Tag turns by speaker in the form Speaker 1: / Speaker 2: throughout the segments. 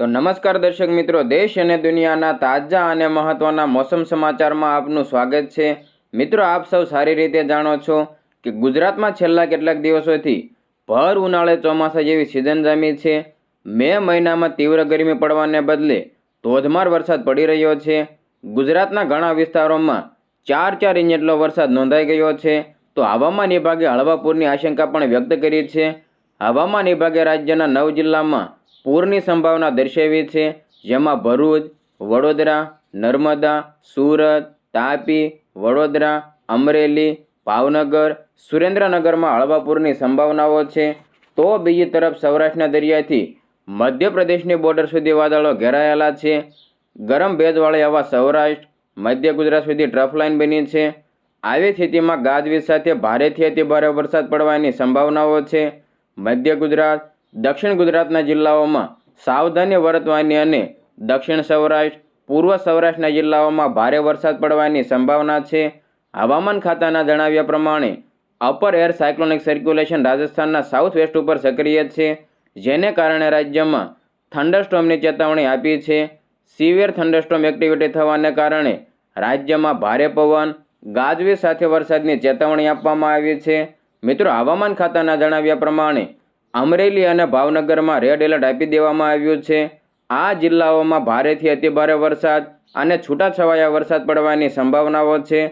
Speaker 1: તો નમસ્કાર દર્શક મિત્રો, દેશ અને દુનિયાના તાજા અને મહત્વના મોસમ સમાચારમાં આપનું સ્વાગત છે. મિત્રો, આપ સૌ સારી રીતે જાણો છો કે ગુજરાતમાં છેલ્લા કેટલાક દિવસોથી ભર ઉનાળે ચોમાસા જેવી સિઝન જામી છે. મે મહિનામાં તીવ્ર ગરમી પડવાને બદલે ધોધમાર વરસાદ પડી રહ્યો છે. ગુજરાતના ઘણા વિસ્તારોમાં ચાર ચાર ઇંચ જેટલો વરસાદ નોંધાઈ ગયો છે. તો હવામાન વિભાગે હળવા પૂરની આશંકા પણ વ્યક્ત કરી છે. હવામાન વિભાગે રાજ્યના નવ જિલ્લામાં પૂરની સંભાવના દર્શાવી છે, જેમાં ભરૂચ, વડોદરા, નર્મદા, સુરત, તાપી, વડોદરા, અમરેલી, ભાવનગર, સુરેન્દ્રનગરમાં હળવા પૂરની સંભાવનાઓ છે. તો બીજી તરફ સૌરાષ્ટ્રના દરિયાથી મધ્યપ્રદેશની બોર્ડર સુધી વાદળો ઘેરાયેલા છે. ગરમ ભેજવાળી એવા સૌરાષ્ટ્ર, મધ્ય ગુજરાત સુધી ટ્રફ લાઇન બની છે. આવી સ્થિતિમાં ગાજવીજ સાથે ભારેથી અતિ ભારે વરસાદ પડવાની સંભાવનાઓ છે. મધ્ય ગુજરાત દક્ષિણ ગુજરાતના જિલ્લાઓમાં સાવધાની વર્તવાની અને દક્ષિણ સૌરાષ્ટ્ર, પૂર્વ સૌરાષ્ટ્રના જિલ્લાઓમાં ભારે વરસાદ પડવાની સંભાવના છે. હવામાન ખાતાના જણાવ્યા પ્રમાણે, અપર એર સાયક્લોનિક સર્ક્યુલેશન રાજસ્થાનના સાઉથ વેસ્ટ ઉપર સક્રિય છે, જેને કારણે રાજ્યમાં થંડરસ્ટોમની ચેતવણી આપી છે. સિવિયર થંડરસ્ટોમ એક્ટિવિટી થવાને કારણે રાજ્યમાં ભારે પવન ગાજવી સાથે વરસાદની ચેતવણી આપવામાં આવી છે. મિત્રો, હવામાન ખાતાના જણાવ્યા પ્રમાણે અમરેલી અને ભાવનગરમાં રેડ એલર્ટ આપી દેવામાં આવ્યું છે. આ જિલ્લાઓમાં ભારેથી અતિભારે વરસાદ અને છૂટાછવાયા વરસાદ પડવાની સંભાવનાઓ છે.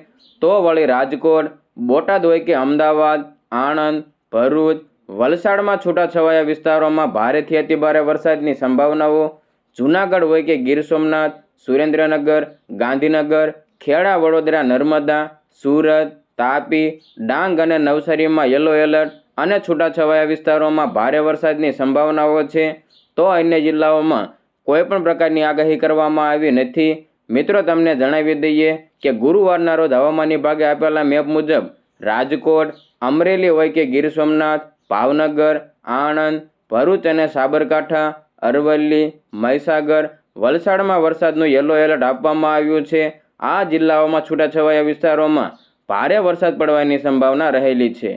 Speaker 1: તો વળી રાજકોટ, બોટાદ હોય કે અમદાવાદ, આણંદ, ભરૂચ, વલસાડમાં છૂટાછવાયા વિસ્તારોમાં ભારેથી અતિભારે વરસાદની સંભાવનાઓ. જૂનાગઢ હોય કે ગીર સોમનાથ, સુરેન્દ્રનગર, ગાંધીનગર, ખેડા, વડોદરા, નર્મદા, સુરત, તાપી, ડાંગ અને નવસારીમાં યલો એલર્ટ અને છૂટાછવાયા વિસ્તારોમાં ભારે વરસાદની સંભાવનાઓ છે, તો અન્ય જિલ્લાઓમાં કોઈપણ પ્રકારની આગાહી કરવામાં આવી નથી. મિત્રો, તમને જણાવી દઈએ કે ગુરુવારના રોજ હવામાન વિભાગે આપેલા મેપ મુજબ રાજકોટ, અમરેલી હોય કે ગીર સોમનાથ, ભાવનગર, આણંદ, ભરૂચ અને સાબરકાંઠા, અરવલ્લી, મહીસાગર વલસાડમાં વરસાદનું યલો એલર્ટ આપવામાં આવ્યું છે. આ જિલ્લાઓમાં છૂટાછવાયા વિસ્તારોમાં ભારે વરસાદ પડવાની સંભાવના રહેલી છે.